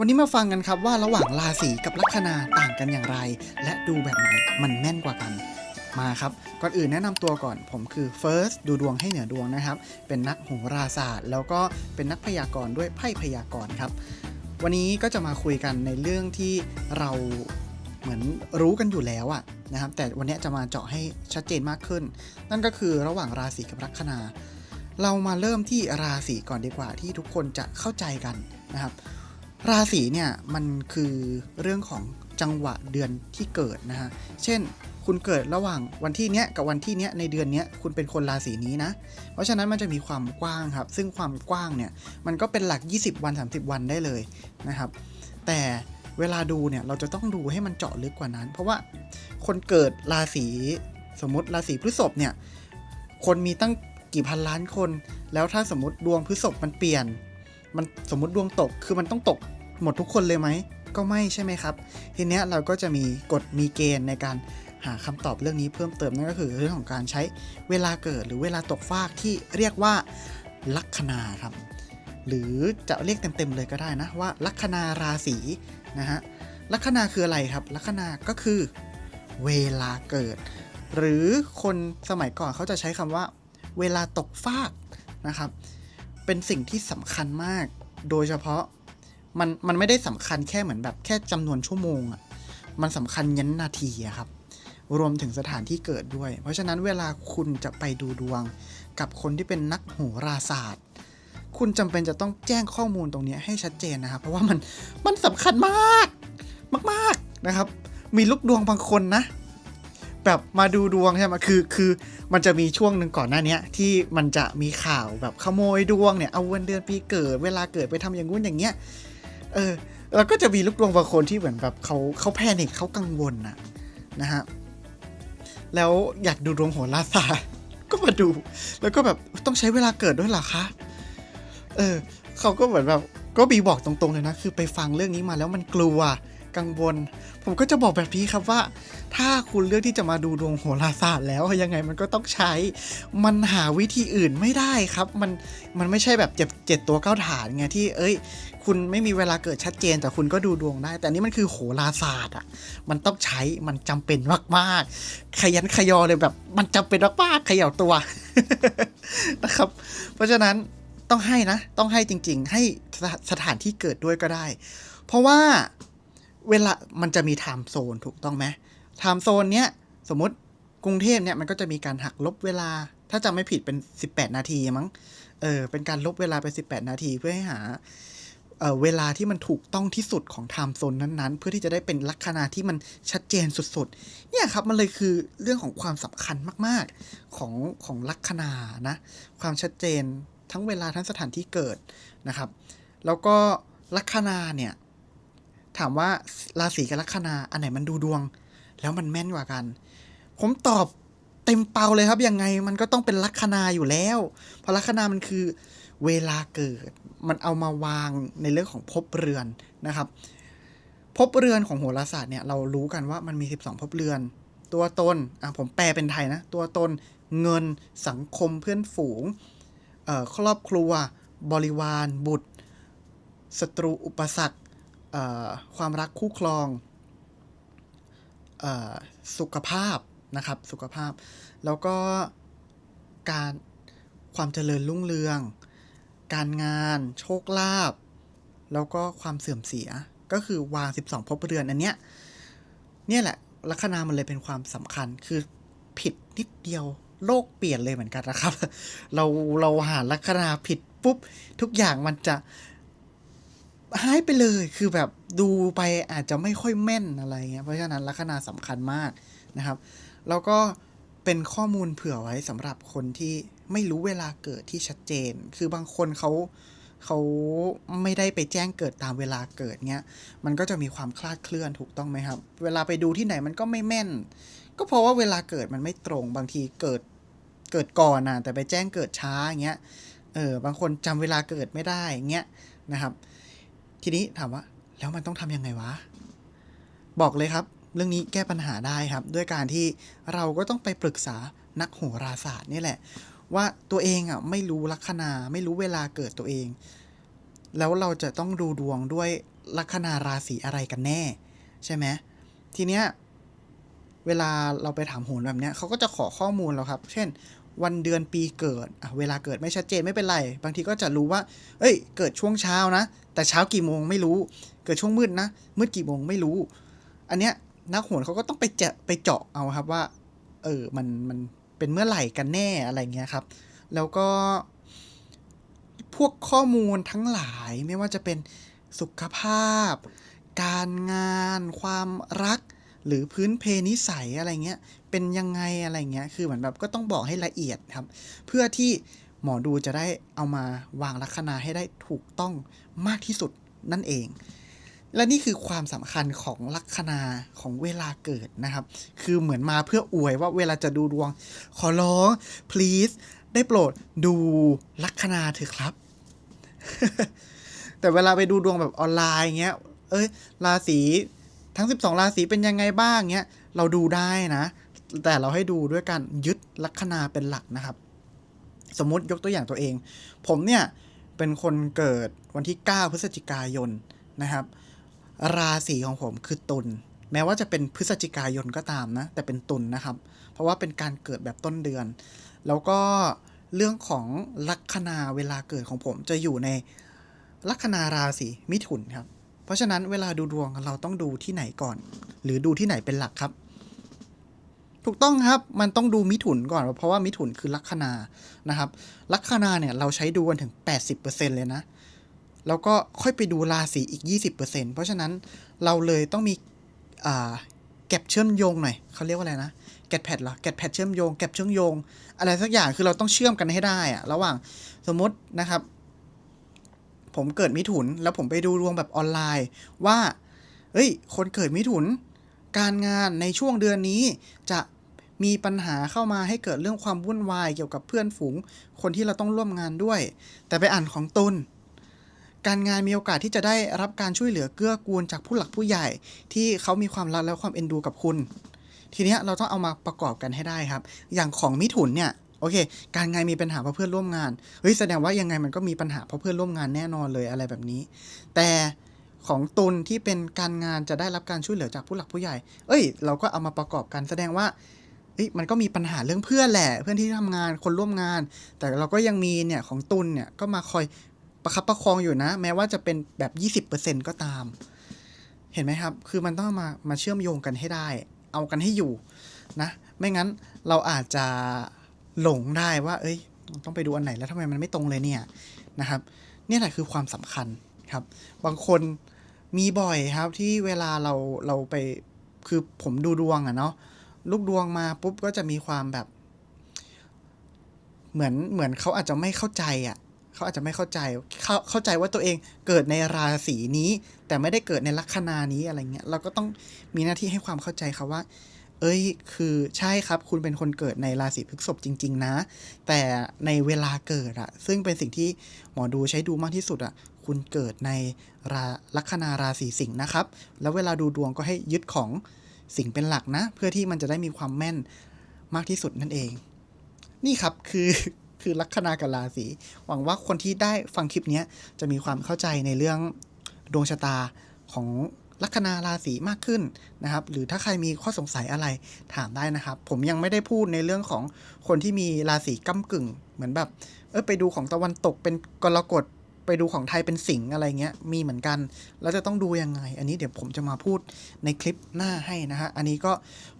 วันนี้มาฟังกันครับว่าระหว่างราศีกับลัคนาต่างกันอย่างไร และดูแบบไหนมันแม่นกว่ากัน มาครับ ก่อนอื่นแนะนำตัวก่อนผมคือ First ดูดวงให้เหนือดวงนะครับ เป็นนักโหราศาสตร์ แล้วก็เป็นนักพยากรณ์ด้วยไพ่พยากรณ์ครับ วันนี้ก็จะมาคุยกันในเรื่องที่เราเหมือนรู้กันอยู่แล้วอะนะครับ แต่วันนี้จะมาเจาะให้ชัดเจนมากขึ้น นั่นก็คือระหว่างราศีกับลัคนา เรามาเริ่มที่ราศีก่อนดีกว่าที่ทุกคนจะเข้าใจกันนะครับ ราศีเนี่ยมันคือเรื่องของจังหวะเดือนที่เกิดนะฮะ เช่นคุณเกิดระหว่างวันที่เนี้ยกับวันที่เนี้ยในเดือนเนี้ยคุณเป็นคนราศีนี้นะ เพราะฉะนั้นมันจะมีความกว้างครับ ซึ่งความกว้างเนี่ยมันก็เป็นหลัก 20 วัน 30 วันได้เลยนะครับ แต่เวลาดูเนี่ยเราจะต้องดูให้มันเจาะลึกกว่านั้น เพราะว่าคนเกิดราศีสมมติราศีพฤษภเนี่ยคนมีตั้งกี่พันล้านคน แล้วถ้าสมมติดวงพฤษภมันเปลี่ยน มันสมมติดวงตกคือมันต้องตก หมดทุกคนเลยไหม ก็ไม่ใช่ไหมครับ ทีเนี้ยเราก็จะมีกฎมีเกณฑ์ในการหาคำตอบเรื่องนี้เพิ่มเติมนั่นก็คือเรื่องของการใช้เวลาเกิดหรือเวลาตกฟากที่เรียกว่าลัคนาครับ หรือจะเรียกเต็มๆเลยก็ได้นะว่าลัคนาราศีนะฮะลัคนาคืออะไรครับ ลัคนาก็คือเวลาเกิด หรือคนสมัยก่อนเขาจะใช้คำว่า เวลาตกฟากนะครับ เป็นสิ่งที่สำคัญมาก โดยเฉพาะ มันมันไม่ได้สำคัญแค่เหมือนแบบแค่จำนวนชั่วโมงอะ่ะมันสำคัญยันนาทีอะครับ รวมถึงสถานที่เกิดด้วย เพราะฉะนั้นเวลาคุณจะไปดูดวง กับคนที่เป็นนักโหราศาสตร์ คุณจำเป็นจะต้องแจ้งข้อมูลตรงนี้ให้ชัดเจนนะครับ เพราะว่ามันมันสำคัญมาก มาก ๆนะครับ มีลูกดวงบางคนนะ แบบมาดูดวงใช่ไหมคือคือมันจะมีช่วงหนึ่งก่อนหน้านี้ที่มันจะมีข่าวแบบขโมยดวงเนี่ยเอาวันเดือนปีเกิด เวลาเกิดไปทำอย่างงู้นอย่างเงี้ย เออเราก็จะมีลูกดวงบางคนที่เหมือนแบบเขาเขาแพนิคเขากังวลนะนะฮะแล้วอยากดูดวงโหราศาสตร์ก็มาดู แล้วก็แบบต้องใช้เวลาเกิดด้วยหรอคะเออเขาก็เหมือนแบบก็บีบอกตรงๆเลยนะ คือไปฟังเรื่องนี้มาแล้วมันกลัว กังวล ผมก็จะบอกแบบนี้ครับว่า ถ้าคุณเลือกที่จะมาดูดวงโหราศาสตร์แล้วยังไงมันก็ต้องใช้ มันหาวิธีอื่นไม่ได้ครับ มันมันไม่ใช่แบบเจ็บเจ็ดตัวเก้าฐานไงที่เอ้ย คุณไม่มีเวลาเกิดชัดเจนแต่คุณก็ดูดวงได้ แต่นี่มันคือโหราศาสตร์อะมันต้องใช้มันจำเป็นมากๆ ขยันขยอเลยแบบมันจำเป็นมากๆขย่าตัวนะครับ เพราะฉะนั้นต้องให้นะ ต้องให้จริง ๆ ให้สถานที่เกิดด้วยก็ได้ เพราะว่า เวลามันจะมีไทม์โซนถูกต้องไหมไทม์โซนเนี้ยสมมติกรุงเทพเนี่ยมันก็จะมีการหักลบเวลา ถ้าจำไม่ผิดเป็น 18 นาทีมั้งเออเป็นการลบเวลาไป 18 นาทีเพื่อให้หาเออเวลาที่มันถูกต้องที่สุดของไทม์โซนนั้นๆ เพื่อที่จะได้เป็นลัคนาที่มันชัดเจนสุดๆ เนี่ยครับมันเลยคือเรื่องของความสำคัญมากๆของของลัคนานะ ความชัดเจนทั้งเวลาทั้งสถานที่เกิดนะครับ แล้วก็ลัคนาเนี่ย ถามว่าราศีกับลัคนาอันไหนมันดูดวง แล้วมันแม่นกว่ากัน ผมตอบเต็มเปาเลยครับยังไงมันก็ต้องเป็นลัคนาอยู่แล้ว เพราะลัคนามันคือเวลาเกิด มันเอามาวางในเรื่องของภพเรือนนะครับภพเรือนของโหราศาสตร์เนี่ยเรารู้กันว่ามันมี 12ภพเรือน ตัวตนอะผมแปลเป็นไทยนะ ตัวตนเงินสังคมเพื่อนฝูงครอบครัว บริวาร บุตรศัตรูอุปสรรค ความรักคู่ครองออสุขภาพนะครับ สุขภาพ แล้วก็การความเจริญรุ่งเรือง การงาน โชคลาภแล้วก็ความเสื่อมเสียก็คือวาง 12ภพเรือนอันเนี้ยเนี่ยแหละลัคนามันเลยเป็นความสำคัญคือผิดนิดเดียวโลกเปลี่ยนเลยเหมือนกันนะครับ เราเราหาลัคนาผิดปุ๊บ ทุกอย่างมันจะ หายไปเลยคือแบบดูไปอาจจะไม่ค่อยแม่นอะไรเงี้ยเพราะฉะนั้นลัคนาสำคัญมากนะครับ แล้วก็เป็นข้อมูลเผื่อไว้สำหรับคนที่ไม่รู้เวลาเกิดที่ชัดเจน คือบางคนเขาเขาไม่ได้ไปแจ้งเกิดตามเวลาเกิดเงี้ย มันก็จะมีความคลาดเคลื่อนถูกต้องไหมครับ เวลาไปดูที่ไหนมันก็ไม่แม่น ก็เพราะว่าเวลาเกิดมันไม่ตรง บางทีเกิดเกิดก่อนนะแต่ไปแจ้งเกิดช้าอย่างเงี้ย เออบางคนจำเวลาเกิดไม่ได้เงี้ยนะครับ ทีนี้ถามว่า แล้วมันต้องทำยังไงวะ บอกเลยครับ เรื่องนี้แก้ปัญหาได้ครับ ด้วยการที่เราก็ต้องไปปรึกษานักโหราศาสตร์นี่แหละ ว่าตัวเองอะไม่รู้ลัคนา ไม่รู้เวลาเกิดตัวเอง แล้วเราจะต้องดูดวงด้วยลัคนาราศีอะไรกันแน่ ใช่ไหมทีเนี้ยเวลาเราไปถามโหนแบบเนี้ยเขาก็จะขอข้อมูลเราครับ เช่น วันเดือนปีเกิดอะเวลาเกิดไม่ชัดเจนไม่เป็นไร บางทีก็จะรู้ว่า เอ้ย เกิดช่วงเช้านะ แต่เช้ากี่โมงไม่รู้ เกิดช่วงมืดนะ มืดกี่โมงไม่รู้ อันเนี้ยนักโหนเขาก็ต้องไปเจาะไปเจาะเอาครับว่า เออมันมันเป็นเมื่อไหร่กันแน่อะไรเงี้ยครับ แล้วก็พวกข้อมูลทั้งหลายไม่ว่าจะเป็นสุขภาพ การงาน ความรัก หรือพื้นเพนิสัยอะไรเงี้ย เป็นยังไงอะไรเงี้ย คือเหมือนแบบก็ต้องบอกให้ละเอียดครับ เพื่อที่ หมอดูจะได้เอามาวางลัคนาให้ได้ถูกต้องมากที่สุดนั่นเอง และนี่คือความสำคัญของลัคนาของเวลาเกิดนะครับ คือเหมือนมาเพื่ออวยว่าเวลาจะดูดวง ขอร้อง please ได้โปรดดูลัคนาเถอะครับ แต่เวลาไปดูดวงแบบออนไลน์เงี้ย เอ้ย ราศีทั้ง 12 ราศีเป็นยังไงบ้างเงี้ย เราดูได้นะ แต่เราให้ดูด้วยการยึดลัคนาเป็นหลักนะครับ สมมติยกตัวอย่างตัวเอง ผมเนี่ย เป็นคนเกิดวันที่ 9 พฤศจิกายนนะครับ ราศีของผมคือตุลแม้ว่าจะเป็นพฤศจิกายนก็ตามนะ แต่เป็นตุลนะครับ เพราะว่าเป็นการเกิดแบบต้นเดือน แล้วก็เรื่องของลัคนาเวลาเกิดของผมจะอยู่ในลัคนาราศีมิถุนครับ เพราะฉะนั้นเวลาดูดวงเราต้องดูที่ไหนก่อน หรือดูที่ไหนเป็นหลักครับ ถูกต้องครับมันต้องดูมิถุนก่อน เพราะว่ามิถุนคือลัคนานะครับลัคนาเนี่ยเราใช้ดูกันถึง 80%เลยนะ แล้วก็ค่อยไปดูราศีอีก 20%เพราะฉะนั้นเราเลยต้องมีอ่าแก็บเชื่อมโยงหน่อยเขาเรียกว่าอะไรนะแกดแพดเหรอแกดแพดเชื่อมโยงแก็บเชื่อมโยง อะไรสักอย่างคือเราต้องเชื่อมกันให้ได้อะระหว่างสมมตินะครับ ผมเกิดมิถุนแล้วผมไปดูดวงแบบออนไลน์ ว่าเฮ้ย คนเกิดมิถุน การงานในช่วงเดือนนี้จะ มีปัญหาเข้ามาให้เกิดเรื่องความวุ่นวายเกี่ยวกับเพื่อนฝูง คนที่เราต้องร่วมงานด้วย แต่ไปอ่านของตุลการงานมีโอกาสที่จะได้รับการช่วยเหลือเกื้อกูลจากผู้หลักผู้ใหญ่ ที่เขามีความรักและความเอ็นดูกับคุณ ทีนี้เราต้องเอามาประกอบกันให้ได้ครับ อย่างของมิถุนเนี่ยโอเค การงานมีปัญหาเพราะเพื่อนร่วมงานเฮ้ยแสดงว่ายังไงมันก็มีปัญหาเพราะเพื่อนร่วมงานแน่นอนเลยอะไรแบบนี้ แต่ของตุลที่เป็นการงานจะได้รับการช่วยเหลือจากผู้หลักผู้ใหญ่ เอ้ย เราก็เอามาประกอบกันแสดงว่า มันก็มีปัญหาเรื่องเพื่อนแหละ เพื่อนที่ทำงานคนร่วมงาน แต่เราก็ยังมีเนี่ยของตุลเนี่ยก็มาคอยประคับประคองอยู่นะ แม้ว่าจะเป็นแบบ 20%ก็ตาม เห็นไหมครับ คือมันต้องมามาเชื่อมโยงกันให้ได้ เอากันให้อยู่นะ ไม่งั้นเราอาจจะหลงได้ว่า เอ้ย ต้องไปดูอันไหนแล้วทำไมมันไม่ตรงเลยเนี่ยนะครับเนี่ยแหละคือความสำคัญครับ บางคนมีบ่อยครับที่เวลาเราเราไปคือผมดูดวงอะเนาะ ลูกดวงมาปุ๊บก็จะมีความแบบ เหมือนเหมือนเขาอาจจะไม่เข้าใจอะเขาอาจจะไม่เข้าใจเขาเข้าใจว่าตัวเองเกิดในราศีนี้ แต่ไม่ได้เกิดในลัคนานี้อะไรเงี้ยเราก็ต้องมีหน้าที่ให้ความเข้าใจเขาว่า เอ้ย คือใช่ครับ คุณเป็นคนเกิดในราศีพฤษภจริง ๆ นะ แต่ในเวลาเกิดอะซึ่งเป็นสิ่งที่หมอดูใช้ดูมากที่สุดอะคุณเกิดในราลัคนาราศีสิงห์นะครับ แล้วเวลาดูดวงก็ให้ยึดของ สิ่งเป็นหลักนะ เพื่อที่มันจะได้มีความแม่นมากที่สุดนั่นเอง นี่ครับคือคือลัคนากับราศีหวังว่าคนที่ได้ฟังคลิปนี้จะมีความเข้าใจในเรื่องดวงชะตาของลัคนาราศีมากขึ้นนะครับ หรือถ้าใครมีข้อสงสัยอะไรถามได้นะครับ ผมยังไม่ได้พูดในเรื่องของคนที่มีราศีก้ากึ่ง เหมือนแบบ เออไปดูของตะวันตกเป็นกรกฎ ไปดูของไทยเป็นสิงอะไรเงี้ยมีเหมือนกัน แล้วจะต้องดูยังไง อันนี้เดี๋ยวผมจะมาพูดในคลิปหน้าให้นะฮะอันนี้ก็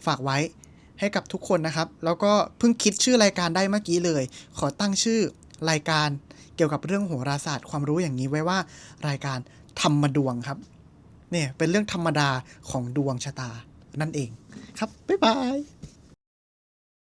ฝากไว้ให้กับทุกคนนะครับ แล้วก็เพิ่งคิดชื่อรายการได้เมื่อกี้เลย ขอตั้งชื่อรายการเกี่ยวกับเรื่องโหราศาสตร์ความรู้อย่างนี้ไว้ว่ารายการธรรมดวงครับเนี่ยเป็นเรื่องธรรมดาของดวงชะตานั่นเองครับบ๊ายบาย